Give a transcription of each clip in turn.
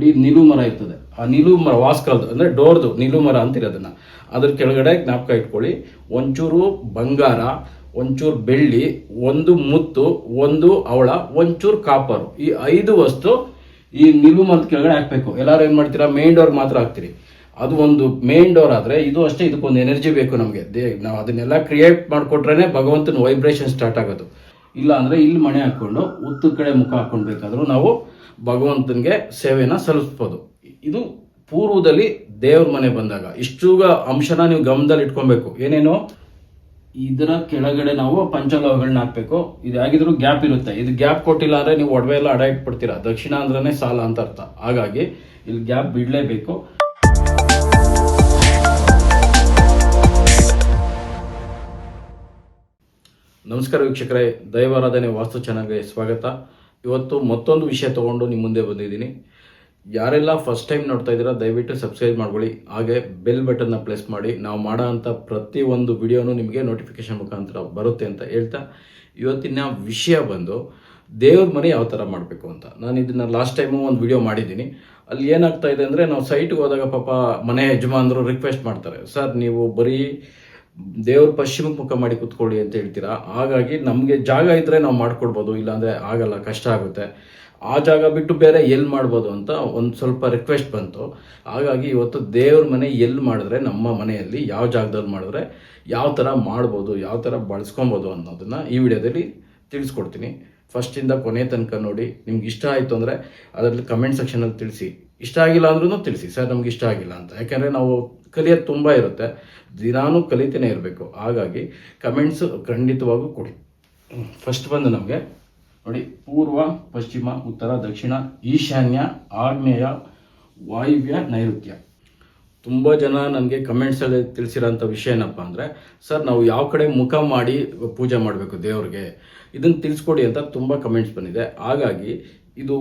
ನೋಡಿ ನಿಲುಮರ ನಿಲು ಮರ ಇರ್ತದೆ. ಆ ನಿಲು ಮರ, ವಾಸ್ಕಲ್ದು, ಅಂದರೆ ಡೋರ್ದು ನಿಲು ಮರ ಅಂತೀರಿ ಅದನ್ನು ಅದ್ರ ಕೆಳಗಡೆ ಜ್ಞಾಪಕ ಇಟ್ಕೊಳ್ಳಿ. ಒಂಚೂರು ಬಂಗಾರ, ಒಂಚೂರು ಬೆಳ್ಳಿ, ಒಂದು ಮುತ್ತು, ಒಂದು ಅವಳ, ಒಂಚೂರು ಕಾಪರು. ಈ ಐದು ವಸ್ತು ಈ ನಿಲು ಮರದ ಕೆಳಗಡೆ ಹಾಕ್ಬೇಕು. ಎಲ್ಲರೂ ಏನು ಮಾಡ್ತೀರಾ? ಮೇನ್ ಡೋರ್ ಮಾತ್ರ ಹಾಕ್ತೀರಿ. ಅದು ಒಂದು ಮೇನ್ ಡೋರ್ ಆದ್ರೆ ಇದು ಅಷ್ಟೇ ಇದಕ್ಕೊಂದು ಎನರ್ಜಿ ಬೇಕು ನಮಗೆ. ನಾವು ಅದನ್ನೆಲ್ಲ ಕ್ರಿಯೇಟ್ ಮಾಡಿಕೊಟ್ರೇನೆ ಭಗವಂತನ ವೈಬ್ರೇಷನ್ ಸ್ಟಾರ್ಟ್ ಆಗೋದು. ಇಲ್ಲ ಅಂದ್ರೆ ಇಲ್ಲಿ ಮಣೆ ಹಾಕೊಂಡು ಉತ್ತು ಕಡೆ ಮುಖ ಹಾಕೊಂಡ್ಬೇಕಾದ್ರೂ ನಾವು ಭಗವಂತನಿಗೆ ಸೇವೆನ ಸಲ್ಲಿಸ್ಬೋದು. ಇದು ಪೂರ್ವದಲ್ಲಿ ದೇವ್ರ ಮನೆ ಬಂದಾಗ ಇಷ್ಟೂಗ ಅಂಶನ ನೀವು ಗಮನದಲ್ಲಿ ಇಟ್ಕೊಬೇಕು. ಏನೇನು? ಇದರ ಕೆಳಗಡೆ ನಾವು ಪಂಚಲೋಹಗಳನ್ನ ಹಾಕ್ಬೇಕು. ಇದು ಆಗಿದ್ರು ಗ್ಯಾಪ್ ಇರುತ್ತೆ. ಇದು ಗ್ಯಾಪ್ ಕೊಟ್ಟಿಲ್ಲ ಅಂದ್ರೆ ನೀವು ಒಡವೆ ಎಲ್ಲ ಅಡ ಇಟ್ಬಿಡ್ತೀರಾ. ದಕ್ಷಿಣ ಅಂದ್ರೆ ಸಾಲ ಅಂತ ಅರ್ಥ. ಹಾಗಾಗಿ ಇಲ್ಲಿ ಗ್ಯಾಪ್ ಬಿಡಲೇಬೇಕು. ನಮಸ್ಕಾರ ವೀಕ್ಷಕರೇ, ದೈವಾರಾಧನೆ ವಾಸ್ತು ಚಾನಲ್ಗೆ ಸ್ವಾಗತ. ಇವತ್ತು ಮತ್ತೊಂದು ವಿಷಯ ತಗೊಂಡು ನಿಮ್ಮ ಮುಂದೆ ಬಂದಿದ್ದೀನಿ. ಯಾರೆಲ್ಲ ಫಸ್ಟ್ ಟೈಮ್ ನೋಡ್ತಾ ಇದ್ದೀರಾ, ದಯವಿಟ್ಟು ಸಬ್ಸ್ಕ್ರೈಬ್ ಮಾಡ್ಕೊಳ್ಳಿ. ಹಾಗೆ ಬೆಲ್ ಬಟನ್ನ ಪ್ರೆಸ್ ಮಾಡಿ. ನಾವು ಮಾಡೋ ಅಂಥ ಪ್ರತಿಯೊಂದು ವಿಡಿಯೋನು ನಿಮಗೆ ನೋಟಿಫಿಕೇಶನ್ ಮುಖಾಂತರ ಬರುತ್ತೆ ಅಂತ ಹೇಳ್ತಾ. ಇವತ್ತಿನ ವಿಷಯ ಬಂದು, ದೇವ್ರ ಮನೆ ಯಾವ ಥರ ಮಾಡಬೇಕು ಅಂತ. ನಾನು ಇದನ್ನ ಲಾಸ್ಟ್ ಟೈಮು ಒಂದು ವಿಡಿಯೋ ಮಾಡಿದ್ದೀನಿ. ಅಲ್ಲಿ ಏನಾಗ್ತಾ ಇದೆ ಅಂದರೆ ನಾವು ಸೈಟ್ಗೆ ಹೋದಾಗ ಪಾಪ ಮನೆ ಯಜಮಾನರು ರಿಕ್ವೆಸ್ಟ್ ಮಾಡ್ತಾರೆ. ಸರ್, ನೀವು ಬರೀ ದೇವ್ರ ಪಶ್ಚಿಮ ಮುಖ ಮಾಡಿ ಕೂತ್ಕೊಳ್ಳಿ ಅಂತ ಹೇಳ್ತೀರಾ? ಹಾಗಾಗಿ ನಮಗೆ ಜಾಗ ಇದ್ರೆ ನಾವು ಮಾಡ್ಕೊಡ್ಬೋದು, ಇಲ್ಲಾಂದ್ರೆ ಆಗಲ್ಲ, ಕಷ್ಟ ಆಗುತ್ತೆ. ಆ ಜಾಗ ಬಿಟ್ಟು ಬೇರೆ ಎಲ್ಲಿ ಮಾಡ್ಬೋದು ಅಂತ ಒಂದು ಸ್ವಲ್ಪ ರಿಕ್ವೆಸ್ಟ್ ಬಂತು. ಹಾಗಾಗಿ ಇವತ್ತು ದೇವ್ರ ಮನೆ ಎಲ್ಲಿ ಮಾಡಿದ್ರೆ ನಮ್ಮ ಮನೆಯಲ್ಲಿ, ಯಾವ ಜಾಗದಲ್ಲಿ ಮಾಡಿದ್ರೆ ಯಾವ ಥರ ಮಾಡ್ಬೋದು, ಯಾವ ಥರ ಬಳಸ್ಕೊಬೋದು ಅನ್ನೋದನ್ನು ಈ ವಿಡಿಯೋದಲ್ಲಿ ತಿಳಿಸ್ಕೊಡ್ತೀನಿ. ಫಸ್ಟಿಂದ ಕೊನೆ ತನಕ ನೋಡಿ, ನಿಮ್ಗೆ ಇಷ್ಟ ಆಯಿತು ಅಂದರೆ ಅದರಲ್ಲಿ ಕಮೆಂಟ್ ಸೆಕ್ಷನಲ್ಲಿ ತಿಳಿಸಿ. ಇಷ್ಟ ಆಗಿಲ್ಲ ಅಂದ್ರೂ ತಿಳಿಸಿ. ಸರ್, ನಮ್ಗೆ ಇಷ್ಟ ಆಗಿಲ್ಲ ಅಂತ. ಯಾಕೆಂದರೆ ನಾವು ಕಲಿಯೋದು ತುಂಬ ಇರುತ್ತೆ. ದಿನಾನೂ ಕಲಿತೇನೆ ಇರಬೇಕು. ಹಾಗಾಗಿ ಕಮೆಂಟ್ಸು ಖಂಡಿತವಾಗೂ ಕೊಡಿ. ಫಸ್ಟ್ ಬಂದು ನಮಗೆ, ನೋಡಿ, ಪೂರ್ವ, ಪಶ್ಚಿಮ, ಉತ್ತರ, ದಕ್ಷಿಣ, ಈಶಾನ್ಯ, ಆಗ್ನೇಯ, ವಾಯುವ್ಯ, ನೈಋತ್ಯ. ತುಂಬ ಜನ ನನಗೆ ಕಮೆಂಟ್ಸಲ್ಲಿ ತಿಳಿಸಿರೋಂಥ ವಿಷಯ ಏನಪ್ಪ ಅಂದರೆ, ಸರ್, ನಾವು ಯಾವ ಕಡೆ ಮುಖ ಮಾಡಿ ಪೂಜೆ ಮಾಡಬೇಕು ದೇವ್ರಿಗೆ? ಇದನ್ನು ತಿಳಿಸ್ಕೊಡಿ ಅಂತ ತುಂಬ ಕಮೆಂಟ್ಸ್ ಬಂದಿದೆ. ಹಾಗಾಗಿ ಇದು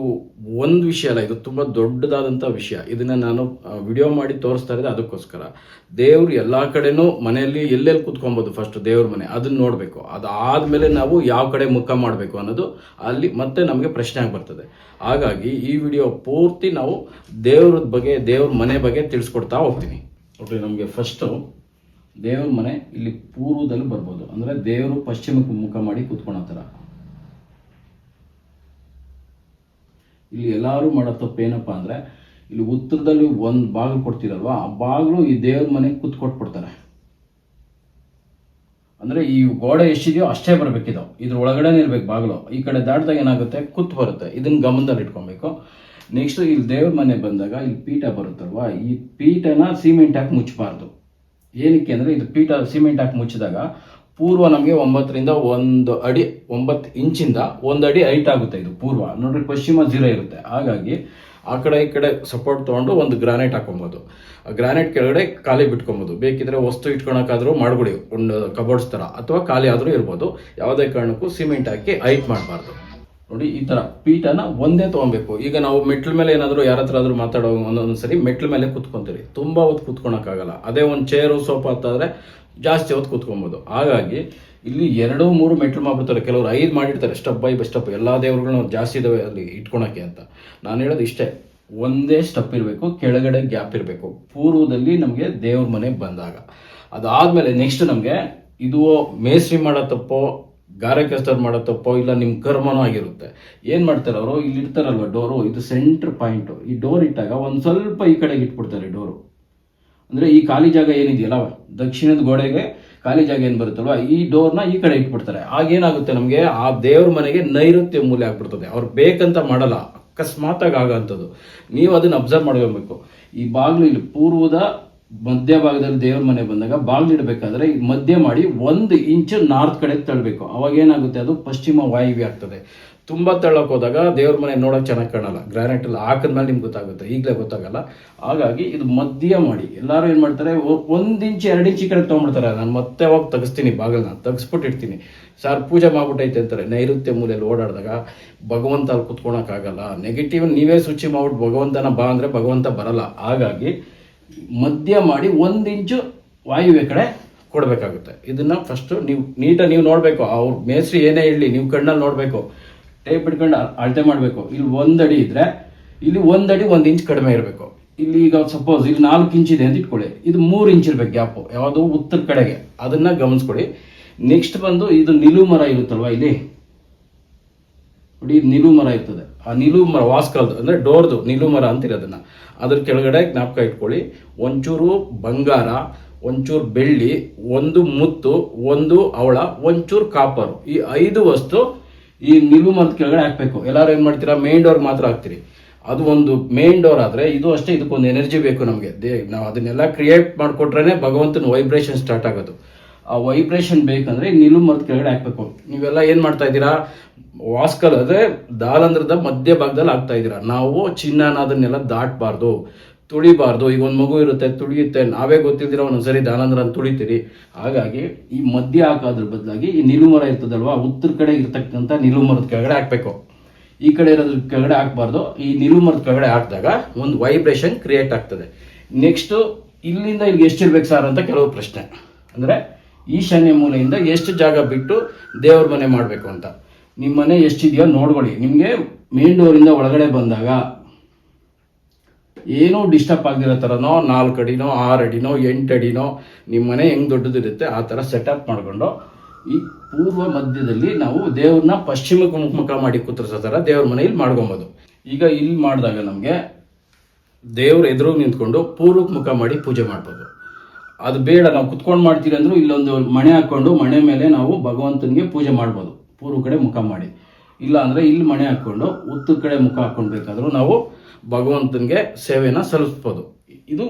ಒಂದು ವಿಷಯ ಅಲ್ಲ, ಇದು ತುಂಬ ದೊಡ್ಡದಾದಂಥ ವಿಷಯ. ಇದನ್ನು ನಾನು ವಿಡಿಯೋ ಮಾಡಿ ತೋರಿಸ್ತಾ ಇರೋದು ಅದಕ್ಕೋಸ್ಕರ. ದೇವರು ಎಲ್ಲ ಕಡೆನೂ ಮನೆಯಲ್ಲಿ ಎಲ್ಲೆಲ್ಲಿ ಕೂತ್ಕೊಬೋದು ಫಸ್ಟ್ ದೇವ್ರ ಮನೆ, ಅದನ್ನ ನೋಡಬೇಕು. ಅದಾದಮೇಲೆ ನಾವು ಯಾವ ಕಡೆ ಮುಖ ಮಾಡಬೇಕು ಅನ್ನೋದು ಅಲ್ಲಿ ಮತ್ತೆ ನಮಗೆ ಪ್ರಶ್ನೆ ಆಗಿ ಬರ್ತದೆ ಹಾಗಾಗಿ ಈ ವಿಡಿಯೋ ಪೂರ್ತಿ ನಾವು ದೇವ್ರದ ಬಗ್ಗೆ, ದೇವ್ರ ಮನೆ ಬಗ್ಗೆ ತಿಳಿಸ್ಕೊಡ್ತಾ ಹೋಗ್ತೀನಿ. ಓಕೆ ನಮಗೆ ಫಸ್ಟು ದೇವ್ರ ಮನೆ ಇಲ್ಲಿ ಪೂರ್ವದಲ್ಲಿ ಬರ್ಬೋದು. ಅಂದರೆ ದೇವರು ಪಶ್ಚಿಮಕ್ಕೆ ಮುಖ ಮಾಡಿ ಕೂತ್ಕೊಳ್ಳೋ ಥರ. ಇಲ್ಲಿ ಎಲ್ಲರೂ ಮಾಡೋ ತಪ್ಪು ಏನಪ್ಪ ಅಂದರೆ, ಇಲ್ಲಿ ಉತ್ತರದಲ್ಲಿ ಒಂದು ಬಾಗಿಲು ಕೊಡ್ತೀರಲ್ವಾ, ಆ ಬಾಗಿಲು ಈ ದೇವ್ರ ಮನೆಗೆ ಕೂತ್ಕೊಟ್ಬಿಡ್ತಾರೆ ಅಂದರೆ ಈ ಗೋಡೆ ಎಷ್ಟಿದೆಯೋ ಅಷ್ಟೇ ಬರಬೇಕಿದು ಇದ್ರ ಒಳಗಡೆನೇ ಇರ್ಬೇಕು ಬಾಗಿಲು ಈ ಕಡೆ ದಾಟಿದಾಗ ಏನಾಗುತ್ತೆ? ಕುತ್ತು ಬರುತ್ತೆ. ಇದನ್ನ ಗಮನದಲ್ಲಿ ಇಟ್ಕೊಬೇಕು. ನೆಕ್ಸ್ಟ್ ಇಲ್ಲಿ ದೇವ್ರ ಮನೆ ಬಂದಾಗ ಇಲ್ಲಿ ಪೀಠ ಬರುತ್ತಲ್ವಾ, ಈ ಪೀಠನ ಸಿಮೆಂಟ್ ಹಾಕಿ ಮುಚ್ಚಬಾರ್ದು ಏನಕ್ಕೆ ಅಂದರೆ, ಇದು ಪೀಠ ಸಿಮೆಂಟ್ ಹಾಕಿ ಮುಚ್ಚಿದಾಗ ಪೂರ್ವ ನಮಗೆ ಒಂಬತ್ತರಿಂದ ಒಂದು ಅಡಿ, ಒಂಬತ್ತು ಇಂಚಿಂದ ಒಂದು ಅಡಿ ಹೈಟ್ ಆಗುತ್ತೆ ಇದು ಪೂರ್ವ. ನೋಡ್ರಿ, ಪಶ್ಚಿಮ ಜೀರೋ ಇರುತ್ತೆ. ಹಾಗಾಗಿ ಆ ಕಡೆ ಈ ಕಡೆ ಸಪೋರ್ಟ್ ತೊಗೊಂಡು ಒಂದು ಗ್ರಾನೈಟ್ ಹಾಕೊಬೋದು. ಗ್ರಾನೈಟ್ ಕೆಳಗಡೆ ಖಾಲಿ ಬಿಟ್ಕೊಬೋದು. ಬೇಕಿದ್ರೆ ವಸ್ತು ಇಟ್ಕೊಳಕ್ಕಾದ್ರೂ ಮಾಡ್ಬಿಡಿ ಒಂದು ಕಬೋರ್ಡ್ಸ್ ಥರ ಅಥವಾ ಖಾಲಿ ಆದರೂ ಇರ್ಬೋದು. ಯಾವುದೇ ಕಾರಣಕ್ಕೂ ಸಿಮೆಂಟ್ ಹಾಕಿ ಹೈಟ್ ಮಾಡಬಾರ್ದು. ನೋಡಿ, ಈ ತರ ಪೀಠನ ಒಂದೇ ತಗೊಬೇಕು. ಈಗ ನಾವು ಮೆಟ್ಲ ಮೇಲೆ ಏನಾದರೂ ಯಾರ ಹತ್ರ ಆದ್ರೂ ಮಾತಾಡೋ ಒಂದೊಂದ್ಸರಿ ಮೆಟ್ಲ ಮೇಲೆ ಕುತ್ಕೊಂತೀರಿ. ತುಂಬಾ ಹೊತ್ತು ಕುತ್ಕೊಳಕ್ಕಾಗಲ್ಲ. ಅದೇ ಒಂದು ಚೇರು ಸೋಫಾ ಹತ್ತಾದ್ರೆ ಜಾಸ್ತಿ ಹೊತ್ತು ಕೂತ್ಕೊಬೋದು. ಹಾಗಾಗಿ ಇಲ್ಲಿ ಎರಡು ಮೂರು ಮೆಟ್ಲು ಮಾಡ್ಬಿಡ್ತಾರೆ ಕೆಲವರು ಐದು ಮಾಡಿರ್ತಾರೆ ಸ್ಟೆಪ್ ಬೈ ಬೈ ಸ್ಟೆಪ್ ಎಲ್ಲ ದೇವ್ರುಗಳನ್ನ ಜಾಸ್ತಿ ಇದಾವೆ ಅಲ್ಲಿ ಇಟ್ಕೊಳಕ್ಕೆ ಅಂತ. ನಾನು ಹೇಳೋದು ಇಷ್ಟೇ. ಒಂದೇ ಸ್ಟೆಪ್ ಇರಬೇಕು, ಕೆಳಗಡೆ ಗ್ಯಾಪ್ ಇರಬೇಕು. ಪೂರ್ವದಲ್ಲಿ ನಮಗೆ ದೇವ್ರ ಮನೆ ಬಂದಾಗ. ಅದಾದಮೇಲೆ ನೆಕ್ಸ್ಟ್ ನಮಗೆ ಇದು ಮೇಸ್ತ್ರಿ ಮಾಡೋ ತಪ್ಪೋ ಗಾರೆ ಕೆಸ್ತರ್ ಮಾಡೋ ತಪ್ಪೋ, ಇಲ್ಲ ನಿಮ್ಮ ಕರ್ಮನೋ ಆಗಿರುತ್ತೆ. ಏನು ಮಾಡ್ತಾರೆ ಅವರು? ಇಲ್ಲಿ ಇರ್ತಾರಲ್ವ ಡೋರು ಇದು ಸೆಂಟ್ರ್ ಪಾಯಿಂಟು ಈ ಡೋರ್ ಇಟ್ಟಾಗ ಒಂದು ಸ್ವಲ್ಪ ಈ ಕಡೆಗೆ ಇಟ್ಬಿಡ್ತಾರೆ ಡೋರು ಅಂದರೆ ಈ ಖಾಲಿ ಜಾಗ ಏನಿದೆಯಲ್ಲ ದಕ್ಷಿಣದ ಗೋಡೆಗೆ ಖಾಲಿ ಜಾಗ ಏನು ಬರುತ್ತಲ್ವ? ಈ ಡೋರ್ನ ಈ ಕಡೆ ಇಟ್ಬಿಡ್ತಾರೆ. ಆಗೇನಾಗುತ್ತೆ ನಮಗೆ? ಆ ದೇವ್ರ ಮನೆಗೆ ನೈಋತ್ಯ ಮೂಲೆ ಆಗ್ಬಿಡ್ತದೆ. ಅವ್ರು ಬೇಕಂತ ಮಾಡಲ್ಲ. ಅಕಸ್ಮಾತಾಗಿ ಆಗೋಂಥದ್ದು ನೀವು ಅದನ್ನ ಅಬ್ಸರ್ವ್ ಮಾಡ್ಕೊಬೇಕು. ಈ ಬಾಗಿಲು ಇಲ್ಲಿ ಪೂರ್ವದ ಮಧ್ಯ ಭಾಗದಲ್ಲಿ ದೇವ್ರ ಮನೆ ಬಂದಾಗ ಬಾಗಿಲು ಇಡಬೇಕಾದ್ರೆ ಈ ಮಧ್ಯ ಮಾಡಿ ಒಂದು ಇಂಚು ನಾರ್ತ್ ಕಡೆ ತಳ್ಳಬೇಕು ಅವಾಗ ಏನಾಗುತ್ತೆ ಅದು? ಪಶ್ಚಿಮ ವಾಯುವ್ಯ ಆಗ್ತದೆ. ತುಂಬ ತಳ್ಳಕ್ಕೆ ಹೋದಾಗ ದೇವ್ರ ಮನೆ ನೋಡೋಕೆ ಚೆನ್ನಾಗಿ ಕಾಣಲ್ಲ. ಗ್ರಾನೈಟಲ್ಲಿ ಹಾಕಿದ್ಮೇಲೆ ನಿಮ್ಗೆ ಗೊತ್ತಾಗುತ್ತೆ. ಈಗಲೇ ಗೊತ್ತಾಗಲ್ಲ. ಹಾಗಾಗಿ ಇದು ಮಧ್ಯ ಮಾಡಿ. ಎಲ್ಲರೂ ಏನು ಮಾಡ್ತಾರೆ ಒಂದು ಇಂಚು, ಎರಡು ಇಂಚು ಕಡೆ ತೊಗೊಂಡ್ಬಿಡ್ತಾರೆ. ನಾನು ಮತ್ತೆ ಹೋಗಿ ತೆಗಿಸ್ತೀನಿ ಬಾಗಿಲನ್ನ ತೆಗಿಸ್ಬಿಟ್ಟಿರ್ತೀನಿ ಸರ್ ಪೂಜೆ ಮಾಡ್ಬಿಟ್ಟೈತೆ ಅಂತಾರೆ. ನೈಋತ್ಯ ಮೂಲೆಯಲ್ಲಿ ಓಡಾಡಿದಾಗ ಭಗವಂತ ಅಲ್ಲಿ ಕುತ್ಕೊಳಕ್ಕಾಗಲ್ಲ ನೆಗೆಟಿವ್ ನೀವೇ ಶುಚಿ ಮಾಡ್ಬಿಟ್ಟು ಭಗವಂತನ ಬಾ ಅಂದರೆ ಭಗವಂತ ಬರಲ್ಲ. ಹಾಗಾಗಿ ಮಧ್ಯ ಮಾಡಿ ಒಂದು ಇಂಚು ವಾಯುವೆ ಕಡೆ ಕೊಡಬೇಕಾಗುತ್ತೆ. ಇದನ್ನ ಫಸ್ಟ್ ನೀವು ನೀಟಾಗಿ ನೀವು ನೋಡಬೇಕು. ಅವ್ರ ಮೇಸ್ರಿ ಏನೇ ಇರಲಿ, ನೀವು ಕಣ್ಣಲ್ಲಿ ನೋಡಬೇಕು. ಟೇಪ್ ಇಟ್ಕೊಂಡು ಅಳತೆ ಮಾಡಬೇಕು. ಇಲ್ಲಿ ಒಂದು ಅಡಿ ಇದ್ರೆ ಇಲ್ಲಿ ಒಂದಡಿ ಒಂದು ಇಂಚ್ ಕಡಿಮೆ ಇರಬೇಕು. ಇಲ್ಲಿ ಈಗ ಸಪೋಸ್ ಇಲ್ಲಿ ನಾಲ್ಕು ಇಂಚ್ ಇದೆ ಅಂತ ಇಟ್ಕೊಳ್ಳಿ. ಇದು ಮೂರು ಇಂಚ್ ಇರ್ಬೇಕು ಗ್ಯಾಪು ಯಾವುದೋ ಉತ್ತರ ಕಡೆಗೆ. ಅದನ್ನ ಗಮನಿಸ್ಕೊಳ್ಳಿ. ನೆಕ್ಸ್ಟ್ ಬಂದು ಇದು ನಿಲುವು ಮರ ಇರುತ್ತಲ್ವಾ ಇಲ್ಲಿ? ನೋಡಿ, ಇದು ನಿಲುವು ಮರ ಇರ್ತದೆ. ಆ ನಿಲುವು ಮರ, ವಾಸ್ಕಲ್ದು, ಅಂದರೆ ಡೋರ್ದು ನಿಲುವು ಮರ ಅಂತೀರಿ ಅದನ್ನ ಅದ್ರ ಕೆಳಗಡೆ ಜ್ಞಾಪಕ ಇಟ್ಕೊಳ್ಳಿ. ಒಂಚೂರು ಬಂಗಾರ, ಒಂಚೂರು ಬೆಳ್ಳಿ, ಒಂದು ಮುತ್ತು, ಒಂದು ಅವಳ, ಒಂಚೂರು ಕಾಪರು ಈ ಐದು ವಸ್ತು ಈ ನಿಲುವು ಮರದ ಕೆಳಗಡೆ ಹಾಕ್ಬೇಕು. ಎಲ್ಲರೂ ಏನು ಮಾಡ್ತೀರಾ? ಮೇನ್ ಡೋರ್ ಮಾತ್ರ ಹಾಕ್ತೀರಿ. ಅದು ಒಂದು ಮೇನ್ ಡೋರ್ ಆದ್ರೆ ಇದು ಅಷ್ಟೇ ಇದಕ್ಕೊಂದು ಎನರ್ಜಿ ಬೇಕು ನಮಗೆ. ದೇ, ನಾವು ಅದನ್ನೆಲ್ಲ ಕ್ರಿಯೇಟ್ ಮಾಡಿಕೊಟ್ರೆ ಭಗವಂತನ ವೈಬ್ರೇಷನ್ ಸ್ಟಾರ್ಟ್ ಆಗೋದು. ಆ ವೈಬ್ರೇಷನ್ ಬೇಕಂದ್ರೆ ನಿಲುವು ಮರದ ಕೆಳಗಡೆ ಹಾಕ್ಬೇಕು. ನೀವೆಲ್ಲ ಏನ್ ಮಾಡ್ತಾ ಇದ್ದೀರಾ? ವಾಸ್ಕಲ್ ಅಂದ್ರೆ ದಾಲಂದ್ರದ ಮಧ್ಯ ಭಾಗದಲ್ಲಿ ಹಾಕ್ತಾ ಇದ್ದೀರಾ. ನಾವು ಚಿನ್ನನ ಅದನ್ನೆಲ್ಲ ದಾಟಬಾರ್ದು. ತುಳಿಬಾರ್ದು ಈಗ ಒಂದು ಮಗು ಇರುತ್ತೆ, ತುಳಿಯುತ್ತೆ, ನಾವೇ ಗೊತ್ತಿದ್ದೀರ ಒಂದೊಂದ್ಸರಿ ದಾನಂದ್ರ ಅಂತ ತುಳಿತೀರಿ. ಹಾಗಾಗಿ ಈ ಮಧ್ಯ ಹಾಕೋದ್ರ ಬದಲಾಗಿ ಈ ನಿಲುಮರ ಮರ ಇರ್ತದಲ್ವಾ, ಉತ್ತರ ಕಡೆ ಇರ್ತಕ್ಕಂಥ ನಿಲುಮರದ ಮರದ ಕೆಳಗಡೆ ಹಾಕ್ಬೇಕು. ಈ ಕಡೆ ಇರೋದ್ರ ಕೆಳಗಡೆ ಹಾಕ್ಬಾರ್ದು. ಈ ನಿಲುಮರದ ಮರದ ಕೆಳಗಡೆ ಹಾಕಿದಾಗ ಒಂದು ವೈಬ್ರೇಷನ್ ಕ್ರಿಯೇಟ್ ಆಗ್ತದೆ. ನೆಕ್ಸ್ಟ್ ಇಲ್ಲಿಂದ ಇಲ್ಲಿಗೆ ಎಷ್ಟಿರ್ಬೇಕು ಸರ್ ಅಂತ ಕೆಲವು ಪ್ರಶ್ನೆ. ಅಂದರೆ ಈಶಾನ್ಯ ಮೂಲೆಯಿಂದ ಎಷ್ಟು ಜಾಗ ಬಿಟ್ಟು ದೇವ್ರ ಮನೆ ಮಾಡಬೇಕು ಅಂತ. ನಿಮ್ಮ ಮನೆ ಎಷ್ಟಿದೆಯೋ ನೋಡ್ಕೊಳ್ಳಿ. ನಿಮಗೆ ಮೇನ್ ಡೋರಿಂದ ಒಳಗಡೆ ಬಂದಾಗ ಏನೂ ಡಿಸ್ಟರ್ಬ್ ಆಗದಿರೋ ಥರನೋ ನಾಲ್ಕು ಅಡಿನೋ, ಆರು ಅಡಿನೋ, ಎಂಟು ಅಡಿನೋ ನಿಮ್ಮ ಮನೆ ಹೆಂಗೆ ದೊಡ್ಡದಿರುತ್ತೆ, ಆ ಥರ ಸೆಟಪ್ ಮಾಡಿಕೊಂಡು, ಈ ಪೂರ್ವ ಮಧ್ಯದಲ್ಲಿ ನಾವು ದೇವ್ರನ್ನ ಪಶ್ಚಿಮಕ್ಕೆ ಮುಖ ಮಾಡಿ ಕೂತ್ರಿಸೋ ಥರ ದೇವ್ರ ಮನೆಯಲ್ಲಿ ಮಾಡ್ಕೊಬೋದು. ಈಗ ಇಲ್ಲಿ ಮಾಡಿದಾಗ ನಮಗೆ ದೇವ್ರ ಎದುರು ನಿಂತ್ಕೊಂಡು ಪೂರ್ವಕ್ಕೆ ಮುಖ ಮಾಡಿ ಪೂಜೆ ಮಾಡ್ಬೋದು. ಅದು ಬೇಡ, ನಾವು ಕುತ್ಕೊಂಡು ಮಾಡ್ತೀರಿ ಅಂದ್ರೂ ಇಲ್ಲೊಂದು ಮಣೆ ಹಾಕ್ಕೊಂಡು ಮಣೆ ಮೇಲೆ ನಾವು ಭಗವಂತನಿಗೆ ಪೂಜೆ ಮಾಡ್ಬೋದು. ಪೂರ್ವ ಕಡೆ ಮುಖ ಮಾಡಿ. ಇಲ್ಲ ಅಂದರೆ ಇಲ್ಲಿ ಮಣೆ ಹಾಕ್ಕೊಂಡು, ಉತ್ತರ ಕಡೆ ಮುಖ ಹಾಕ್ಕೊಂಡು ಬೇಕಾದರೂ ನಾವು ಭಗವಂತನಿಗೆ ಸೇವೆಯನ್ನು ಸಲ್ಲಿಸ್ಬೋದು. ಇದು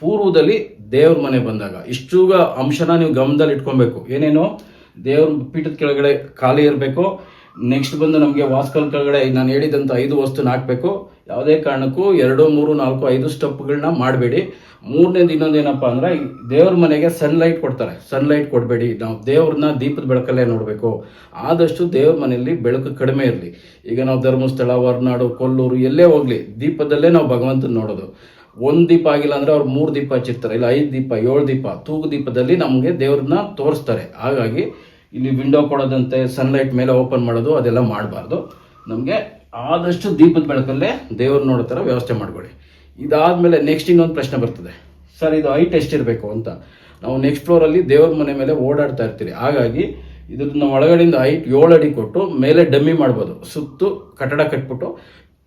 ಪೂರ್ವದಲ್ಲಿ ದೇವ್ರ ಮನೆ ಬಂದಾಗ ಇಷ್ಟೂಗ ಅಂಶನ ನೀವು ಗಮನದಲ್ಲಿ ಇಟ್ಕೊಬೇಕು. ಏನೇನು? ದೇವ್ರ ಪೀಠದ ಕೆಳಗಡೆ ಖಾಲಿ ಇರಬೇಕು. ನೆಕ್ಸ್ಟ್ ಬಂದು ನಮಗೆ ವಾಸ್ಕಲ್ ಕೆಳಗಡೆ ನಾನು ಹೇಳಿದಂಥ ಐದು ವಸ್ತುನ ಹಾಕಬೇಕು ಯಾವುದೇ ಕಾರಣಕ್ಕೂ ಎರಡು, ಮೂರು, ನಾಲ್ಕು, ಐದು ಸ್ಟೆಪ್ಗಳನ್ನ ಮಾಡಬೇಡಿ. ಮೂರನೇದು ಇನ್ನೊಂದೇನಪ್ಪ ಏನಪ್ಪ ಅಂದರೆ ದೇವ್ರ ಮನೆಗೆ ಸನ್ಲೈಟ್ ಕೊಡ್ತಾರೆ. ಸನ್ಲೈಟ್ ಕೊಡಬೇಡಿ. ನಾವು ದೇವ್ರನ್ನ ದೀಪದ ಬೆಳಕಲ್ಲೇ ನೋಡಬೇಕು. ಆದಷ್ಟು ದೇವ್ರ ಮನೆಯಲ್ಲಿ ಬೆಳಕು ಕಡಿಮೆ ಇರಲಿ. ಈಗ ನಾವು ಧರ್ಮಸ್ಥಳ, ಹೊರನಾಡು, ಕೊಲ್ಲೂರು ಎಲ್ಲೇ ಹೋಗಲಿ, ದೀಪದಲ್ಲೇ ನಾವು ಭಗವಂತನ ನೋಡೋದು. ಒಂದು ದೀಪ ಆಗಿಲ್ಲ ಅಂದರೆ ಅವ್ರು ಮೂರು ದೀಪ ಹಚ್ಚಿರ್ತಾರೆ. ಇಲ್ಲ, ಐದು ದೀಪ, ಏಳು ದೀಪ, ತೂಗು ದೀಪದಲ್ಲಿ ನಮಗೆ ದೇವ್ರನ್ನ ತೋರಿಸ್ತಾರೆ. ಹಾಗಾಗಿ ಇಲ್ಲಿ ವಿಂಡೋ ಕೊಡೋದಂತೆ ಸನ್ಲೈಟ್ ಮೇಲೆ ಓಪನ್ ಮಾಡೋದು, ಅದೆಲ್ಲ ಮಾಡಬಾರ್ದು. ನಮಗೆ ಆದಷ್ಟು ದೀಪದ ಬೆಳಕಲ್ಲೇ ದೇವರು ನೋಡೋ ಥರ ವ್ಯವಸ್ಥೆ ಮಾಡ್ಕೊಳ್ಳಿ ಇದಾದಮೇಲೆ ನೆಕ್ಸ್ಟ್ ಇನ್ನೊಂದು ಪ್ರಶ್ನೆ ಬರ್ತದೆ. ಸರ್, ಇದು ಹೈಟ್ ಎಷ್ಟಿರಬೇಕು ಅಂತ. ನಾವು ನೆಕ್ಸ್ಟ್ ಫ್ಲೋರಲ್ಲಿ ದೇವ್ರ ಮನೆ ಮೇಲೆ ಓಡಾಡ್ತಾ ಇರ್ತೀರಿ. ಹಾಗಾಗಿ ಇದನ್ನ ಒಳಗಡೆಯಿಂದ ಹೈಟ್ ಏಳು ಅಡಿ ಕೊಟ್ಟು ಮೇಲೆ ಡಮ್ಮಿ ಮಾಡ್ಬೋದು. ಸುತ್ತು ಕಟ್ಟಡ ಕಟ್ಬಿಟ್ಟು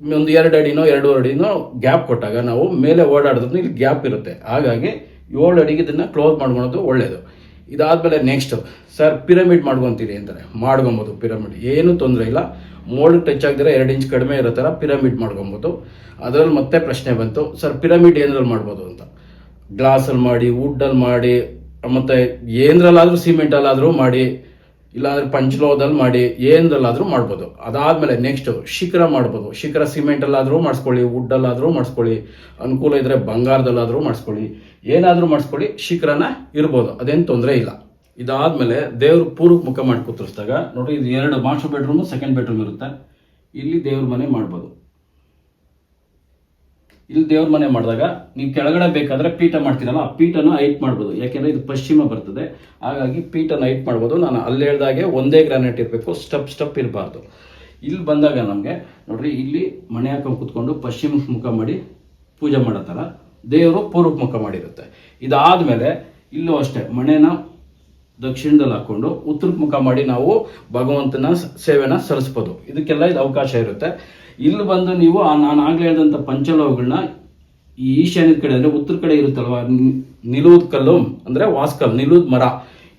ಒಂದು ಎರಡು ಅಡಿನೋ ಎರಡು ಅಡಿನೋ ಗ್ಯಾಪ್ ಕೊಟ್ಟಾಗ ನಾವು ಮೇಲೆ ಓಡಾಡೋದ್ರೂ ಇಲ್ಲಿ ಗ್ಯಾಪ್ ಇರುತ್ತೆ. ಹಾಗಾಗಿ ಏಳು ಅಡಿಗೆ ಇದನ್ನು ಕ್ಲೋಸ್ ಮಾಡ್ಕೊಳೋದು ಒಳ್ಳೆಯದು ಇದಾದ್ಮೇಲೆ ನೆಕ್ಸ್ಟ್ ಸರ್ ಪಿರಮಿಡ್ ಮಾಡ್ಕೊತೀರಿ ಅಂತಾರೆ. ಮಾಡ್ಕೊಬೋದು ಪಿರಮಿಡ್ ಏನು ತೊಂದರೆ ಇಲ್ಲ. ಮೋಲ್ಡ್ ಟಚ್ ಆಗಿದ್ರೆ ಎರಡು ಇಂಚ್ ಕಡಿಮೆ ಇರೋ ಥರ ಪಿರಮಿಡ್ ಮಾಡ್ಕೊಬೋದು. ಅದರಲ್ಲಿ ಮತ್ತೆ ಪ್ರಶ್ನೆ ಬಂತು ಸರ್ ಪಿರಮಿಡ್ ಏನರಲ್ಲಿ ಮಾಡ್ಬೋದು ಅಂತ. ಗ್ಲಾಸಲ್ಲಿ ಮಾಡಿ ವುಡ್ಡಲ್ಲಿ ಮಾಡಿ, ಮತ್ತೆ ಏನರಲ್ಲಾದರೂ ಸಿಮೆಂಟಲ್ಲಾದರೂ ಮಾಡಿ, ಇಲ್ಲಾಂದ್ರೆ ಪಂಚಲೋದಲ್ಲಿ ಮಾಡಿ ಏನರಲ್ಲಾದರೂ ಮಾಡ್ಬೋದು. ಅದಾದಮೇಲೆ ನೆಕ್ಸ್ಟ್ ಶಿಖರ ಮಾಡ್ಬೋದು. ಶಿಖರ ಸಿಮೆಂಟಲ್ಲಾದರೂ ಮಾಡಿಸ್ಕೊಳ್ಳಿ ವುಡ್ಡಲ್ಲಾದರೂ ಮಾಡಿಸ್ಕೊಳ್ಳಿ. ಅನುಕೂಲ ಇದ್ರೆ ಬಂಗಾರದಲ್ಲಾದರೂ ಮಾಡಿಸ್ಕೊಳ್ಳಿ. ಏನಾದರೂ ಮಾಡಿಸ್ಕೊಳ್ಳಿ ಶೀಘ್ರನ ಇರ್ಬೋದು, ಅದೇನು ತೊಂದರೆ ಇಲ್ಲ. ಇದಾದಮೇಲೆ ದೇವ್ರ ಪೂರ್ವಕ್ಕೆ ಮುಖ ಮಾಡಿ ಕೂತಿರಿಸಿದಾಗ ನೋಡಿ ಇದು ಎರಡು ಮಾಸ್ಟರ್ ಬೆಡ್ರೂಮು ಸೆಕೆಂಡ್ ಬೆಡ್ರೂಮ್ ಇರುತ್ತೆ. ಇಲ್ಲಿ ದೇವ್ರ ಮನೆ ಮಾಡ್ಬೋದು. ಇಲ್ಲಿ ದೇವ್ರ ಮನೆ ಮಾಡಿದಾಗ, ನೀವು ಕೆಳಗಡೆ ಬೇಕಾದರೆ ಪೀಠ ಮಾಡ್ತೀರಲ್ಲ, ಆ ಪೀಠನ ಹೈಟ್ ಮಾಡ್ಬೋದು. ಯಾಕೆಂದ್ರೆ ಇದು ಪಶ್ಚಿಮ ಬರ್ತದೆ. ಹಾಗಾಗಿ ಪೀಠನ ಹೈಟ್ ಮಾಡ್ಬೋದು. ನಾನು ಅಲ್ಲಿ ಹೇಳ್ದಾಗೆ ಒಂದೇ ಗ್ರಾನೈಟ್ ಇರಬೇಕು ಸ್ಟೆಪ್ ಸ್ಟೆಪ್ ಇರಬಾರ್ದು. ಇಲ್ಲಿ ಬಂದಾಗ ನಮಗೆ, ನೋಡ್ರಿ, ಇಲ್ಲಿ ಮನೆ ಹಾಕೊಂಡು ಕೂತ್ಕೊಂಡು ಪಶ್ಚಿಮ ಮುಖ ಮಾಡಿ ಪೂಜೆ ಮಾಡೋ ಥರ ದೇವರು ಪೂರ್ವಮುಖ ಮಾಡಿರುತ್ತೆ. ಇದಾದ ಮೇಲೆ ಇಲ್ಲೂ ಅಷ್ಟೇ, ಮಣೆನ ದಕ್ಷಿಣದಲ್ಲಿ ಹಾಕೊಂಡು ಉತ್ತರಕ್ಕೆ ಮುಖ ಮಾಡಿ ನಾವು ಭಗವಂತನ ಸೇವೆನ ಸಲ್ಲಿಸ್ಬೋದು. ಇದಕ್ಕೆಲ್ಲ ಇದು ಅವಕಾಶ ಇರುತ್ತೆ. ಇಲ್ಲಿ ಬಂದು ನೀವು ನಾನು ಆಗ್ಲೇ ಹೇಳಿದಂಥ ಪಂಚಲೋಹಗಳನ್ನ ಈ ಈಶಾನ್ಯದ ಕಡೆ ಅಂದ್ರೆ ಉತ್ತರ ಕಡೆ ಇರುತ್ತಲ್ವ? ನಿಲುವುದ ಕಲ್ಲು ಅಂದ್ರೆ ವಾಸ್ಕಲ್ ನಿಲುವುದ ಮರ.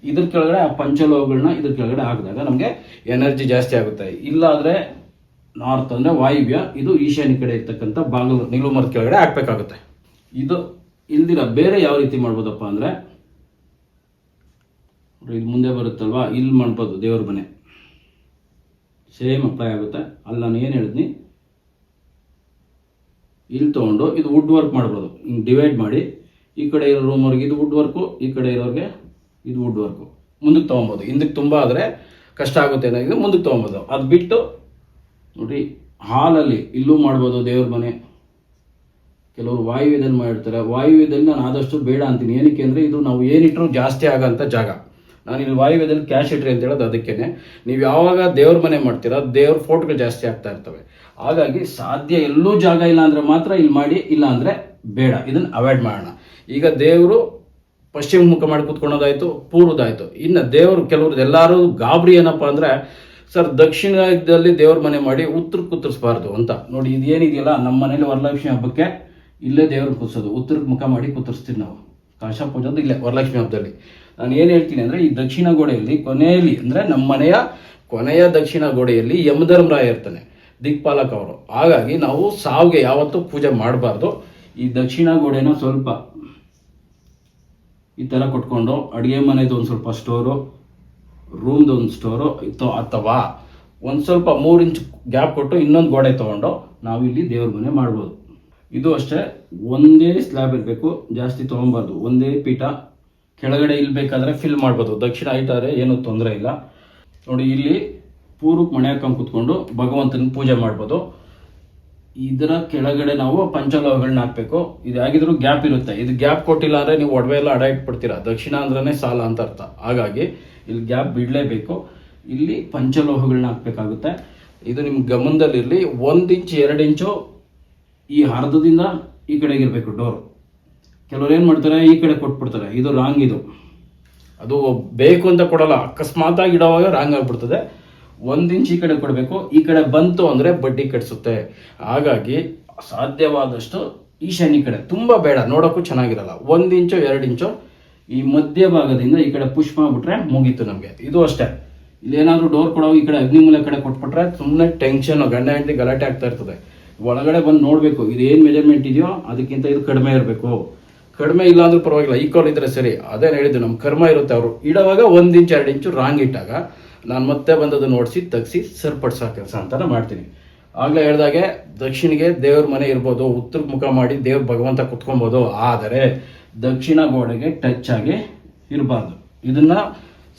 ಇದ್ರ ಕೆಳಗಡೆ ಆ ಪಂಚಲೋಹಗಳನ್ನ ಇದ್ರ ಕೆಳಗಡೆ ಹಾಕಿದಾಗ ನಮಗೆ ಎನರ್ಜಿ ಜಾಸ್ತಿ ಆಗುತ್ತೆ. ಇಲ್ಲಾದರೆ ನಾರ್ತ್ ಅಂದ್ರೆ ವಾಯುವ್ಯ, ಇದು ಈಶಾನ್ಯ ಕಡೆ ಇರ್ತಕ್ಕಂಥ ಬಾಗಿಲು ನಿಲುವು ಮರದ ಕೆಳಗಡೆ ಹಾಕ್ಬೇಕಾಗುತ್ತೆ. ಇದು ಇಲ್ದಿರ ಬೇರೆ ಯಾವ ರೀತಿ ಮಾಡ್ಬೋದಪ್ಪ ಅಂದರೆ ಇದು ಮುಂದೆ ಬರುತ್ತಲ್ವಾ? ಇಲ್ಲಿ ಮಾಡ್ಬೋದು, ದೇವ್ರ ಮನೆ. ಸೇಮ್ ಅಪ್ಲೈ ಆಗುತ್ತೆ. ಅಲ್ಲಿ, ನಾನು ಏನು ಹೇಳಿದ್ನಿ? ಇಲ್ಲಿ ತೊಗೊಂಡು ಇದು ವುಡ್ ವರ್ಕ್ ಮಾಡ್ಬೋದು. ಹಿಂಗೆ ಡಿವೈಡ್ ಮಾಡಿ, ಈ ಕಡೆ ಇರೋ ರೂಮವ್ರಿಗೆ ಇದು ವುಡ್ ವರ್ಕು ಈ ಕಡೆ ಇರೋರಿಗೆ ಇದು ವುಡ್ ವರ್ಕು ಮುಂದಕ್ಕೆ ತೊಗೊಬೋದು. ಹಿಂದಕ್ಕೆ ತುಂಬ ಆದರೆ ಕಷ್ಟ ಆಗುತ್ತೆ ಏನಾಗಿದೆ ಮುಂದಕ್ಕೆ ತೊಗೊಬೋದು. ಅದು ಬಿಟ್ಟು, ನೋಡಿ ಹಾಲಲ್ಲಿ ಇಲ್ಲೂ ಮಾಡ್ಬೋದು ದೇವ್ರ ಮನೆ. ಕೆಲವರು ವಾಯುವ್ಯದಲ್ಲಿ ಮಾಡಿರ್ತಾರೆ. ವಾಯುವ್ಯದಲ್ಲಿ ನಾನು ಆದಷ್ಟು ಬೇಡ ಅಂತೀನಿ. ಏನಕ್ಕೆ ಅಂದರೆ ಇದು ನಾವು ಏನಿಟ್ಟರೂ ಜಾಸ್ತಿ ಆಗೋಂಥ ಜಾಗ. ನಾನು ಇಲ್ಲಿ ವಾಯುವ್ಯದಲ್ಲಿ ಕ್ಯಾಶ್ ಇಟ್ರಿ ಅಂತ ಹೇಳೋದು ಅದಕ್ಕೇನೆ. ನೀವು ಯಾವಾಗ ದೇವ್ರ ಮನೆ ಮಾಡ್ತೀರಾ, ದೇವ್ರ ಫೋಟೋಗಳು ಜಾಸ್ತಿ ಆಗ್ತಾ ಇರ್ತವೆ. ಹಾಗಾಗಿ ಸಾಧ್ಯ ಎಲ್ಲೂ ಜಾಗ ಇಲ್ಲ ಅಂದರೆ ಮಾತ್ರ ಇಲ್ಲಿ ಮಾಡಿ, ಇಲ್ಲ ಅಂದರೆ ಬೇಡ. ಇದನ್ನು ಅವಾಯ್ಡ್ ಮಾಡೋಣ. ಈಗ ದೇವರು ಪಶ್ಚಿಮ ಮುಖ ಮಾಡಿ ಕೂತ್ಕೊಳ್ಳೋದಾಯ್ತು ಪೂರ್ವದಾಯಿತು. ಇನ್ನು ದೇವರು ಕೆಲವ್ರದ್ದು ಎಲ್ಲರೂ ಗಾಬರಿ ಏನಪ್ಪ ಅಂದರೆ, ಸರ್, ದಕ್ಷಿಣದಲ್ಲಿ ದೇವ್ರ ಮನೆ ಮಾಡಿ ಉತ್ತರ ಕುತ್ತರಿಸಬಾರ್ದು ಅಂತ. ನೋಡಿ, ಇದೇನಿದೆಯಲ್ಲ ನಮ್ಮ ಮನೇಲಿ ವರಲಕ್ಷ್ಮಿ ಹಬ್ಬಕ್ಕೆ ಇಲ್ಲೇ ದೇವ್ರನ್ನ ಕೂರಿಸೋದು ಉತ್ತರಕ್ಕೆ ಮುಖ ಮಾಡಿ ಕೂತರಿಸ್ತೀವಿ ನಾವು. ಕಾಶ ಪೂಜೋದು ಇಲ್ಲೇ, ವರಲಕ್ಷ್ಮಿ ಹಬ್ಬದಲ್ಲಿ. ನಾನು ಏನು ಹೇಳ್ತೀನಿ ಅಂದರೆ, ಈ ದಕ್ಷಿಣ ಗೋಡೆಯಲ್ಲಿ ಕೊನೆಯಲ್ಲಿ, ಅಂದರೆ ನಮ್ಮ ಮನೆಯ ಕೊನೆಯ ದಕ್ಷಿಣ ಗೋಡೆಯಲ್ಲಿ ಯಮಧರ್ಮರಾಯ ಇರ್ತಾನೆ, ದಿಕ್ಪಾಲಕ್ ಅವರು. ಹಾಗಾಗಿ ನಾವು ಸಾವಿಗೆ ಯಾವತ್ತೂ ಪೂಜೆ ಮಾಡಬಾರ್ದು. ಈ ದಕ್ಷಿಣ ಗೋಡೆನ ಸ್ವಲ್ಪ ಈ ಥರ ಕೊಟ್ಕೊಂಡು, ಅಡುಗೆ ಮನೆದು ಒಂದು ಸ್ವಲ್ಪ ಸ್ಟೋರು, ರೂಮ್ದು ಒಂದು ಸ್ಟೋರು, ಇತ್ತು ಅಥವಾ ಒಂದು ಸ್ವಲ್ಪ ಮೂರು ಇಂಚ್ ಗ್ಯಾಪ್ ಕೊಟ್ಟು ಇನ್ನೊಂದು ಗೋಡೆ ತೊಗೊಂಡು ನಾವು ಇಲ್ಲಿ ದೇವ್ರ ಮನೆ ಮಾಡ್ಬೋದು. ಇದು ಅಷ್ಟೇ, ಒಂದೇ ಸ್ಲ್ಯಾಬ್ ಇರಬೇಕು, ಜಾಸ್ತಿ ತೊಗೊಬಾರ್ದು. ಒಂದೇ ಪೀಠ ಕೆಳಗಡೆ ಇಲ್ಲಿ ಬೇಕಾದ್ರೆ ಫಿಲ್ ಮಾಡ್ಬೋದು. ದಕ್ಷಿಣ ಆಯ್ತಾರೆ, ಏನೂ ತೊಂದರೆ ಇಲ್ಲ. ನೋಡಿ, ಇಲ್ಲಿ ಪೂರ್ವಕ್ಕೆ ಮಣೆ ಹಾಕೊಂಡು ಕೂತ್ಕೊಂಡು ಭಗವಂತನ ಪೂಜೆ ಮಾಡ್ಬೋದು. ಇದರ ಕೆಳಗಡೆ ನಾವು ಪಂಚಲೋಹಗಳನ್ನ ಹಾಕ್ಬೇಕು. ಇದು ಹೇಗಿದ್ರು ಗ್ಯಾಪ್ ಇರುತ್ತೆ. ಇದು ಗ್ಯಾಪ್ ಕೊಟ್ಟಿಲ್ಲ ಅಂದ್ರೆ ನೀವು ಒಡವೆ ಎಲ್ಲ ಅಡ ಇಟ್ಬಿಡ್ತೀರಾ. ದಕ್ಷಿಣ ಅಂದ್ರೆ ಸಾಲ ಅಂತ ಅರ್ಥ. ಹಾಗಾಗಿ, ಇಲ್ಲಿ ಗ್ಯಾಪ್ ಬಿಡಲೇಬೇಕು. ಇಲ್ಲಿ ಪಂಚಲೋಹಗಳನ್ನ ಹಾಕ್ಬೇಕಾಗುತ್ತೆ. ಇದು ನಿಮ್ಮ ಗಮನದಲ್ಲಿರಲಿ, ಒಂದು ಇಂಚು, ಎರಡು ಇಂಚು ಈ ಅರ್ಧದಿಂದ ಈ ಕಡೆಗೆ ಇರಬೇಕು ಡೋರ್ ಕೆಲವ್ರು ಏನು ಮಾಡ್ತಾರೆ, ಈ ಕಡೆ ಕೊಟ್ಬಿಡ್ತಾರೆ. ಇದು ರಾಂಗ್ ಇದು. ಅದು ಬೇಕು ಅಂತ ಕೊಡಲ್ಲ. ಅಕಸ್ಮಾತಾಗಿ ಇಡೋವಾಗ ರಾಂಗ್ ಆಗ್ಬಿಡ್ತದೆ. ಒಂದು ಇಂಚ್ ಈ ಕಡೆ ಕೊಡಬೇಕು. ಈ ಕಡೆ ಬಂತು ಅಂದರೆ ಬಡ್ಡಿ ಕಟ್ಸುತ್ತೆ ಹಾಗಾಗಿ ಸಾಧ್ಯವಾದಷ್ಟು ಈಶಾನ್ಯ ಕಡೆ. ತುಂಬ ಬೇಡ. ನೋಡೋಕ್ಕೂ ಚೆನ್ನಾಗಿರಲ್ಲ. ಒಂದು ಇಂಚು ಎರಡು ಇಂಚು ಈ ಮಧ್ಯ ಭಾಗದಿಂದ ಈ ಕಡೆ ಪುಷ್ ಮಾಡಿಬಿಟ್ರೆ ಮುಗೀತು ನಮಗೆ. ಇದು ಅಷ್ಟೇ. ಇಲ್ಲೇನಾದರೂ ಡೋರ್ ಕೊಡೋ ಈ ಕಡೆ ಅಗ್ನಿಮೂಲ ಕಡೆ ಕೊಟ್ಬಿಟ್ರೆ ಸುಮ್ಮನೆ ಟೆನ್ಷನ್ ಗಂಡ ಹೆಂಡತಿ ಗಲಾಟೆ ಆಗ್ತಾ ಇರ್ತದೆ. ಒಳಗಡೆ ಬಂದು ನೋಡಬೇಕು, ಇದು ಏನು ಮೆಜರ್ಮೆಂಟ್ ಇದೆಯೋ ಅದಕ್ಕಿಂತ ಇದು ಕಡಿಮೆ ಇರಬೇಕು. ಕಡಿಮೆ ಇಲ್ಲ ಅಂದ್ರೂ ಪರವಾಗಿಲ್ಲ ಈಕ್ವಲ್ ಇದ್ರೆ ಸರಿ. ಅದೇ ಹೇಳಿದ್ದು ನಮ್ಮ ಕರ್ಮ ಇರುತ್ತೆ ಅವರು. ಇಡವಾಗ ಒಂದು ಇಂಚ್ ಎರಡು ಇಂಚು ರಾಂಗ್ ಇಟ್ಟಾಗ ನಾನು ಮತ್ತೆ ಬಂದದ್ದು ನೋಡಿಸಿ, ತಗ್ಸಿ, ಸರಿಪಡಿಸೋ ಕೆಲಸ ಅಂತಾನೆ ಮಾಡ್ತೀನಿ. ಆಗಲೇ ಹೇಳಿದಾಗೆ, ದಕ್ಷಿಣಿಗೆ ದೇವ್ರ ಮನೆ ಇರ್ಬೋದು, ಉತ್ತರ ಮುಖ ಮಾಡಿ ದೇವ್ರ ಭಗವಂತ ಕುತ್ಕೊಬೋದು, ಆದರೆ ದಕ್ಷಿಣ ಗೋಡೆಗೆ ಟಚ್ ಆಗಿ ಇರಬಾರ್ದು. ಇದನ್ನು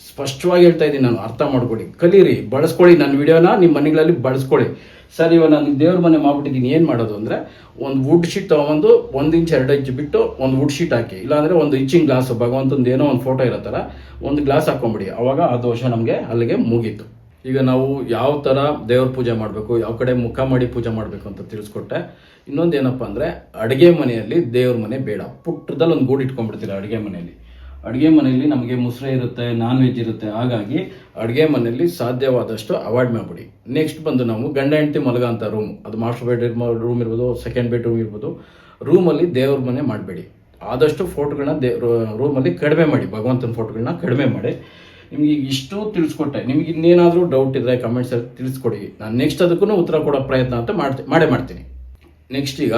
ಸ್ಪಷ್ಟವಾಗಿ ಹೇಳ್ತಾ ಇದ್ದೀನಿ ನಾನು, ಅರ್ಥ ಮಾಡ್ಕೊಳ್ಳಿ. ಕಲೀರಿ, ಬಳಸ್ಕೊಳ್ಳಿ. ನನ್ನ ವಿಡಿಯೋನ ನಿಮ್ಮ ಮನೆಗಳಲ್ಲಿ ಬಳಸ್ಕೊಳ್ಳಿ. ಸರ್, ಇವಾಗ ನಾನು ದೇವ್ರ ಮನೆ ಮಾಡ್ಬಿಟ್ಟಿದ್ದೀನಿ. ಏನು ಮಾಡೋದು ಅಂದರೆ, ಒಂದು ವುಡ್ ಶೀಟ್ ತೊಗೊಂಡು ಒಂದು ಇಂಚ್ ಎರಡು ಇಂಚ್ ಬಿಟ್ಟು ಒಂದು ವುಡ್ ಶೀಟ್ ಹಾಕಿ. ಇಲ್ಲಾಂದರೆ ಒಂದು ಇಂಚಿಂಗ್ ಗ್ಲಾಸ್ ಭಗವಂತಂದು ಏನೋ ಒಂದು ಫೋಟೋ ಇರೋ ಒಂದು ಗ್ಲಾಸ್ ಹಾಕ್ಕೊಂಬಿಡಿ ಅವಾಗ ಆ ದೋಷ ನಮಗೆ ಅಲ್ಲಿಗೆ ಮುಗೀತು. ಈಗ ನಾವು ಯಾವ ಥರ ದೇವ್ರ ಪೂಜೆ ಮಾಡಬೇಕು, ಯಾವ ಕಡೆ ಮುಖ ಮಾಡಿ ಪೂಜೆ ಮಾಡಬೇಕು ಅಂತ ತಿಳಿಸ್ಕೊಟ್ಟೆ. ಇನ್ನೊಂದು ಏನಪ್ಪ ಅಂದರೆ, ಅಡುಗೆ ಮನೆಯಲ್ಲಿ ದೇವ್ರ ಮನೆ ಬೇಡ. ಪುಟ್ಟದಲ್ಲಿ ಒಂದು ಗೂಡು ಇಟ್ಕೊಂಡ್ಬಿಡ್ತೀರ ಅಡುಗೆ ಮನೆಯಲ್ಲಿ. ಅಡುಗೆ ಮನೆಯಲ್ಲಿ ನಮಗೆ ಮುಸ್ರೆ ಇರುತ್ತೆ ನಾನ್ ವೆಜ್ ಇರುತ್ತೆ. ಹಾಗಾಗಿ ಅಡುಗೆ ಮನೆಯಲ್ಲಿ ಸಾಧ್ಯವಾದಷ್ಟು ಅವಾಯ್ಡ್ ಮಾಡಿಬಿಡಿ. ನೆಕ್ಸ್ಟ್ ಬಂದು ನಾವು ಗಂಡ ಹೆಂಡತಿ ಮಲಗ ಅಂತ ರೂಮ್ ಅದು ಮಾಸ್ಟರ್ ಬೆಡ್ ರೂಮ್ ಇರ್ಬೋದು ಸೆಕೆಂಡ್ ಬೆಡ್ರೂಮ್ ಇರ್ಬೋದು. ರೂಮಲ್ಲಿ ದೇವ್ರ ಮನೆ ಮಾಡಬೇಡಿ. ಆದಷ್ಟು ಫೋಟೋಗಳನ್ನ ದೇ ರೂಮಲ್ಲಿ ಕಡಿಮೆ ಮಾಡಿ. ಭಗವಂತನ ಫೋಟೋಗಳನ್ನ ಕಡಿಮೆ ಮಾಡಿ. ನಿಮಗೆ ಇಷ್ಟು ತಿಳಿಸ್ಕೊಟ್ಟೆ. ನಿಮ್ಗೆ ಇನ್ನೇನಾದರೂ ಡೌಟ್ ಇದ್ದರೆ ಕಮೆಂಟ್ಸಲ್ಲಿ ತಿಳಿಸ್ಕೊಡಿ. ನಾನು ನೆಕ್ಸ್ಟ್ ಅದಕ್ಕೂ ಉತ್ತರ ಕೊಡೋ ಪ್ರಯತ್ನ ಅಂತ ಮಾಡ್ತೀನಿ ಮಾಡೇ ಮಾಡ್ತೀನಿ. ನೆಕ್ಸ್ಟ್ ಈಗ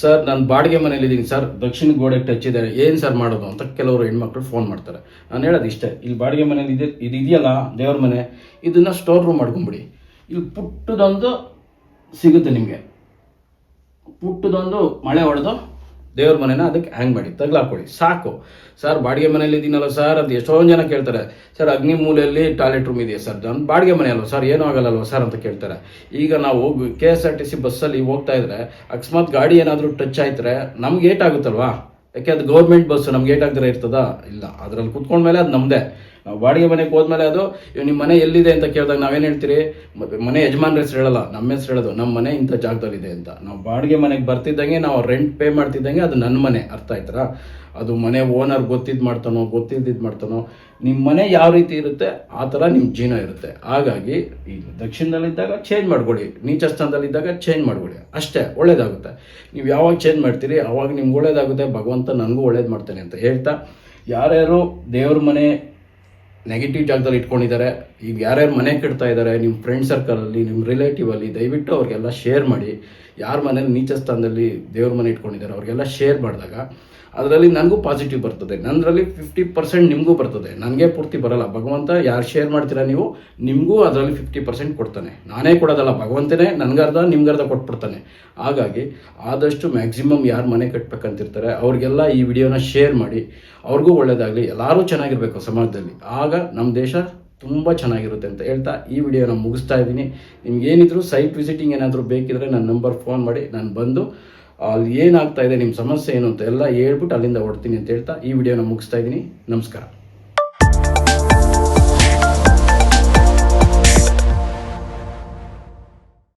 ಸರ್ ನಾನು ಬಾಡಿಗೆ ಮನೇಲಿ ಇದ್ದೀನಿ. ಸರ್ ದಕ್ಷಿಣ ಗೋಡೆ ಟಚ್ ಇದೆ ಏನು ಸರ್ ಮಾಡೋದು ಅಂತ ಕೆಲವರು ಹೆಣ್ಮಕ್ಳು ಫೋನ್ ಮಾಡ್ತಾರೆ. ನಾನು ಹೇಳೋದು ಇಷ್ಟೇ. ಇಲ್ಲಿ ಬಾಡಿಗೆ ಮನೇಲಿ ಇದೆ, ಇದು ಇದೆಯಲ್ಲ ದೇವ್ರ ಮನೆ, ಇದನ್ನು ಸ್ಟೋರ್ ರೂಮ್ ಮಾಡ್ಕೊಂಬಿಡಿ. ಇಲ್ಲಿ ಪುಟ್ಟದೊಂದು ಸಿಗುತ್ತೆ ನಿಮಗೆ. ಪುಟ್ಟದೊಂದು ಮಳೆ ಹೊಡೆದು ದೇವ್ರ ಮನೆನ ಅದಕ್ಕೆ ಹ್ಯಾಂಗ್ ಮಾಡಿ ತಗ್ಲಾಕೊಳ್ಳಿ ಸಾಕು. ಸರ್, ಬಾಡಿಗೆ ಮನೇಲಿ ಇದ್ದೀನಲ್ಲ ಸರ್? ಅದು ಎಷ್ಟೊಂದು ಜನ ಕೇಳ್ತಾರೆ, ಸರ್, ಅಗ್ನಿ ಮೂಲೆಯಲ್ಲಿ ಟಾಯ್ಲೆಟ್ ರೂಮ್ ಇದೆಯಾ ಸರ್. ನಾನು ಬಾಡಿಗೆ ಮನೆ ಅಲ್ವ ಸರ್? ಏನೂ ಆಗಲ್ಲಲ್ವ ಸರ್ ಅಂತ ಕೇಳ್ತಾರೆ. ಈಗ ನಾವು K S R T C ಬಸ್ಸಲ್ಲಿ ಹೋಗ್ತಾ ಇದ್ರೆ, ಅಕಸ್ಮಾತ್ ಗಾಡಿ ಏನಾದರೂ ಟಚ್ ಆಯ್ತಾರೆ, ನಮ್ಗೆ ಏಟ್ ಆಗುತ್ತಲ್ವಾ? ಯಾಕೆ ಅದು ಗೌರ್ಮೆಂಟ್ ಬಸ್ ನಮ್ಗೆ ಏಟ್ ಇರ್ತದ? ಇಲ್ಲ. ಅದ್ರಲ್ಲಿ ಕುತ್ಕೊಂಡ್ಮೇಲೆ ಅದು ನಮ್ಮದೇ ನಾವು ಬಾಡಿಗೆ ಮನೆಗೆ ಹೋದ್ಮೇಲೆ ಅದು ನಿಮ್ಮ ಮನೆ ಎಲ್ಲಿದೆ ಅಂತ ಕೇಳಿದಾಗ ನಾವೇನು ಹೇಳ್ತೀರಿ? ಮನೆ ಯಜಮಾನ್ರ ಹೆಸರು ಹೇಳಲ್ಲ ನಮ್ಮ ಹೆಸರು ಹೇಳೋದು ನಮ್ಮ ಮನೆ ಇಂಥ ಜಾಗದಲ್ಲಿದೆ ಅಂತ. ನಾವು ಬಾಡಿಗೆ ಮನೆಗೆ ಬರ್ತಿದ್ದಂಗೆ, ನಾವು ರೆಂಟ್ ಪೇ ಮಾಡ್ತಿದ್ದಂಗೆ ಅದು ನನ್ನ ಮನೆ. ಅರ್ಥ ಆಯ್ತರಾ? ಅದು ಮನೆ ಓನರ್ ಗೊತ್ತಿದ್ದು ಮಾಡ್ತಾನೋ ಗೊತ್ತಿದ್ದು ಮಾಡ್ತಾನೋ ನಿಮ್ಮ ಮನೆ ಯಾವ ರೀತಿ ಇರುತ್ತೆ, ಆ ಥರ ನಿಮ್ಮ ಜೀವನ ಇರುತ್ತೆ. ಹಾಗಾಗಿ ಈ ದಕ್ಷಿಣದಲ್ಲಿದ್ದಾಗ ಚೇಂಜ್ ಮಾಡ್ಕೊಳ್ಳಿ ನೀಚ ಸ್ಥಾನದಲ್ಲಿದ್ದಾಗ ಚೇಂಜ್ ಮಾಡ್ಕೊಳ್ಳಿ ಅಷ್ಟೇ, ಒಳ್ಳೇದಾಗುತ್ತೆ. ನೀವು ಯಾವಾಗ ಚೇಂಜ್ ಮಾಡ್ತೀರಿ, ಅವಾಗ ನಿಮ್ಗೆ ಒಳ್ಳೇದಾಗುತ್ತೆ. ಭಗವಂತ ನನಗೂ ಒಳ್ಳೇದು ಮಾಡ್ತಾನೆ ಅಂತ ಹೇಳ್ತಾ, ಯಾರ್ಯಾರು ದೇವ್ರ ಮನೆ ನೆಗೆಟಿವ್ ಜಾಗದಲ್ಲಿ ಇಟ್ಕೊಂಡಿದ್ದಾರೆ, ಈಗ ಯಾರ್ಯಾರು ಮನೆ ಕಟ್ತಾ ಇದ್ದಾರೆ ನಿಮ್ಮ ಫ್ರೆಂಡ್ ಸರ್ಕಲಲ್ಲಿ ನಿಮ್ಮ ರಿಲೇಟಿವಲ್ಲಿ ದಯವಿಟ್ಟು ಅವ್ರಿಗೆಲ್ಲ ಶೇರ್ ಮಾಡಿ. ಯಾರ ಮನೇಲಿ ನೀಚ ಸ್ಥಾನದಲ್ಲಿ ದೇವ್ರ ಮನೆ ಇಟ್ಕೊಂಡಿದ್ದಾರೆ, ಅವ್ರಿಗೆಲ್ಲ ಶೇರ್ ಮಾಡಿದಾಗ ಅದರಲ್ಲಿ ನನಗೂ ಪಾಸಿಟಿವ್ ಬರ್ತದೆ. ನನ್ನರಲ್ಲಿ ಫಿಫ್ಟಿ ಪರ್ಸೆಂಟ್ ನಿಮಗೂ ಬರ್ತದೆ. ನನಗೆ ಪೂರ್ತಿ ಬರಲ್ಲ. ಭಗವಂತ ಯಾರು ಶೇರ್ ಮಾಡ್ತೀರಾ ನೀವು, ನಿಮಗೂ ಅದರಲ್ಲಿ ಫಿಫ್ಟಿ ಪರ್ಸೆಂಟ್ ಕೊಡ್ತಾನೆ. ನಾನೇ ಕೊಡೋದಲ್ಲ, ಭಗವಂತನೇ ನನಗರ್ಧ ನಿಮ್ಗರ್ಧ ಕೊಟ್ಬಿಡ್ತಾನೆ. ಹಾಗಾಗಿ ಆದಷ್ಟು ಮ್ಯಾಕ್ಸಿಮಮ್ ಯಾರು ಮನೆ ಕಟ್ಟಬೇಕಂತಿರ್ತಾರೆ ಅವ್ರಿಗೆಲ್ಲ ಈ ವಿಡಿಯೋನ ಶೇರ್ ಮಾಡಿ. ಅವ್ರಿಗೂ ಒಳ್ಳೆಯದಾಗಲಿ ಎಲ್ಲರೂ ಚೆನ್ನಾಗಿರಬೇಕು ಸಮಾಜದಲ್ಲಿ. ಆಗ ನಮ್ಮ ದೇಶ ತುಂಬ ಚೆನ್ನಾಗಿರುತ್ತೆ ಅಂತ ಹೇಳ್ತಾ ಈ ವಿಡಿಯೋನ ಮುಗಿಸ್ತಾ ಇದ್ದೀನಿ. ನಿಮ್ಗೆ ಏನಿದ್ರು ಸೈಟ್ ವಿಸಿಟಿಂಗ್ ಏನಾದರೂ ಬೇಕಿದ್ರೆ ನನ್ನ ನಂಬರ್ ಫೋನ್ ಮಾಡಿ, ನಾನು ಬಂದು ಅಲ್ಲಿ ಏನಾಗ್ತಾ ಇದೆ ನಿಮ್ಮ ಸಮಸ್ಯೆ ಏನು ಅಂತ ಎಲ್ಲ ಹೇಳ್ಬಿಟ್ಟು ಅಲ್ಲಿಂದ ಹೊಡ್ತೀನಿ ಅಂತ ಹೇಳ್ತಾ ಈ ವಿಡಿಯೋನ ಮುಗಿಸ್ತಾ ಇದ್ದೀನಿ. ನಮಸ್ಕಾರ.